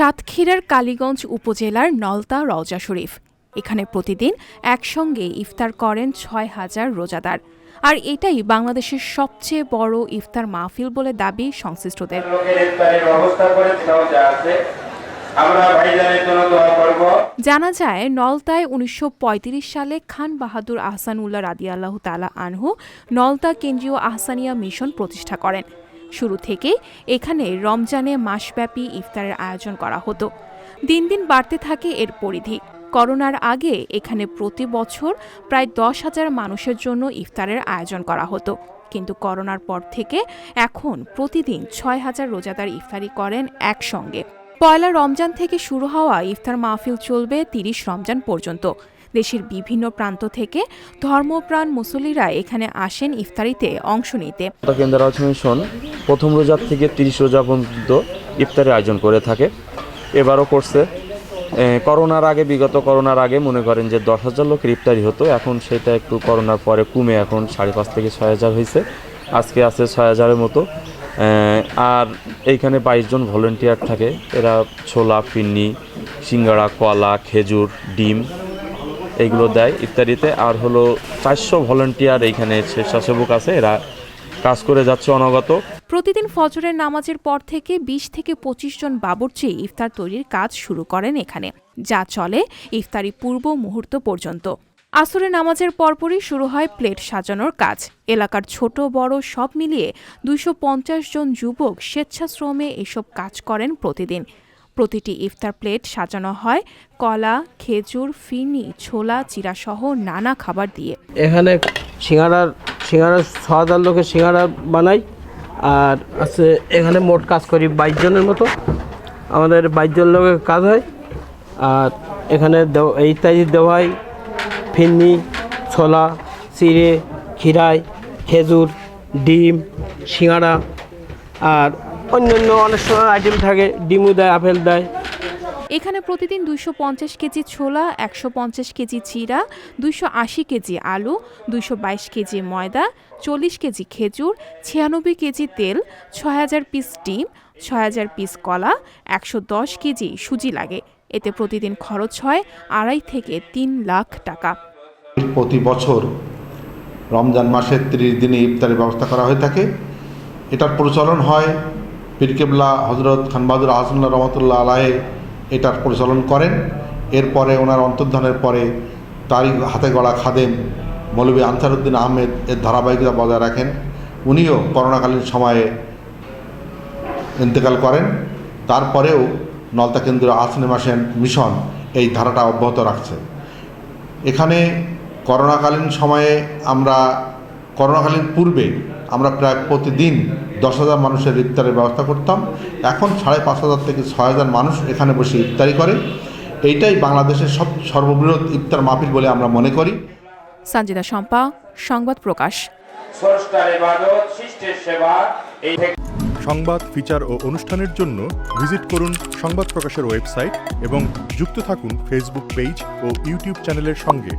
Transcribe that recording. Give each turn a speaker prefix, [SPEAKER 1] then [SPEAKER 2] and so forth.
[SPEAKER 1] সাতক্ষীরার কালীগঞ্জ উপজেলার নলতা রওজা শরীফ। এখানে প্রতিদিন একসঙ্গে ইফতার করেন ছয় হাজার রোজাদার। আর এটাই বাংলাদেশের সবচেয়ে বড় ইফতার মাহফিল বলে দাবি সংশ্লিষ্টদের। জানা যায়, নলতায় উনিশশো পঁয়ত্রিশ সালে খান বাহাদুর আহসানুল্লাহ রাদিয়াল্লাহ তালা আনহু নলতা কেন্দ্রীয় আহসানিয়া মিশন প্রতিষ্ঠা করেন। শুরু থেকেই এখানে রমজানে মাসব্যাপী ইফতারের আয়োজন করা হতো। দিন দিন বাড়তে থাকে এর পরিধি। করোনার আগে এখানে প্রতি বছর প্রায় দশ হাজার মানুষের জন্য ইফতারের আয়োজন করা হতো। কিন্তু করোনার পর থেকে এখন প্রতিদিন ছয় হাজার রোজাদার ইফতারি করেন একসঙ্গে। পয়লা রমজান থেকে শুরু হওয়া ইফতার মাহফিল চলবে তিরিশ রমজান পর্যন্ত। দেশের বিভিন্ন প্রান্ত থেকে ধর্মপ্রাণ মুসল্লিরা এখানে আসেন ইফতারিতে অংশ নিতে।
[SPEAKER 2] প্রথম রোজার থেকে তিরিশ রোজা পর্যন্ত ইফতারের আয়োজন করে থাকে। এবারও করছে। করোনার আগে, বিগত করোনার আগে মনে করেন যে দশ হাজার লোকের ইফতারি হতো। এখন সেটা একটু করোনার পরে কমে এখন সাড়ে পাঁচ থেকে ছয় হাজার হয়েছে। আজকে আছে ছয় হাজারের মতো। আর এইখানে বাইশ জন ভলেন্টিয়ার থাকে। এরা ছোলা, ফিন্নি, সিঙ্গাড়া, কলা, খেজুর, ডিম এইগুলো দেয় ইত্যাদিতে আর হলো চারশো ভলেন্টিয়ার এইখানে স্বেচ্ছাসেবক আছে। এরা কাজ করে যাচ্ছে অনগত।
[SPEAKER 1] প্রতিদিন ফজরের নামাজের পর থেকে বিশ থেকে পঁচিশ জন বাবুর্চি ইফতার তৈরির কাজ শুরু করেন এখানে, যা চলে ইফতারি পূর্ব মুহূর্ত পর্যন্ত। আসরে নামাজের পরপরই শুরু হয় প্লেট সাজানোর কাজ। এলাকার ছোট, বড় সব মিলিয়ে দুইশো জন যুবক স্বেচ্ছাশ্রমে এসব কাজ করেন প্রতিদিন। প্রতিটি ইফতার প্লেট সাজানো হয় কলা, খেজুর ফিরনি ছোলা, চিরাসহ নানা খাবার দিয়ে।
[SPEAKER 3] এখানে সিঙ্গারার সিঙ্গারা ছ হাজার লোকের সিঙ্গারা বানাই আর আছে এখানে মোট কাজ করি বাইশ জনের মতো। আমাদের বাইশ জন লোকের কাজ হয়। আর এখানে ইত্যাদি দেওয়াই ফিন্নি, ছোলা, চিড়ে খিরাই খেজুর, ডিম সিঙাড়া আর অন্যান্য অনেক সময় আইটেম থাকে। ডিমও দেয়, আপেল দেয়।
[SPEAKER 1] এখানে প্রতিদিন দুইশো পঞ্চাশ কেজি ছোলা, একশো পঞ্চাশ কেজি চিরা, দুইশো আশি কেজি আলু, দুইশো বাইশ কেজি ময়দা, চল্লিশ কেজি খেজুর, ছিয়ানব্বই কেজি তেল, ছয় হাজার পিস ডিম, ছয় হাজার পিস কলা, একশো দশ কেজি সুজি লাগে। এতে প্রতিদিন খরচ হয় আড়াই থেকে তিন লাখ টাকা।
[SPEAKER 4] প্রতি বছর রমজান মাসের ত্রিশ দিনে ইফতারের ব্যবস্থা করা হয়ে থাকে। এটার প্রচলন হয় পীরকেবলা হজরত খানবাহাদুর আহসানুল্লাহ রহমতুল্লাহ আলাহে এটার পরিচালন করেন। এরপরে ওনার অন্তর্ধানের পরে তারই হাতে গড়া খাদেম মৌলবী আনসারউদ্দিন আহমেদ এর ধারাবাহিকতা বজায় রাখেন। উনিও করোনাকালীন সময়ে ইন্তেকাল করেন। তারপরেও নলতা কেন্দ্রীয় আসনে মাসেন মিশন এই ধারাটা অব্যাহত রাখছে। এখানে করোনাকালীন সময়ে আমরা করোনাকালীন পূর্বে আমরা প্রায় প্রতিদিন দশ হাজার মানুষের ইফতারের ব্যবস্থা করতাম। এখন সাড়ে পাঁচ হাজার থেকে ছয় হাজার মানুষ এখানে বসে ইফতারি করে। এইটাই বাংলাদেশের সব সর্ববৃহৎ ইফতার মাহফিল বলে আমরা মনে করি।
[SPEAKER 1] সঞ্জিদা শম্পা সংবাদ প্রকাশ।
[SPEAKER 5] স্রষ্টার ইবাদত সৃষ্টির সেবা এই
[SPEAKER 6] সংবাদ ফিচার ও অনুষ্ঠানের জন্য ভিজিট করুন সংবাদ প্রকাশের ওয়েবসাইট এবং যুক্ত থাকুন ফেসবুক পেজ ও ইউটিউব চ্যানেলের সঙ্গে।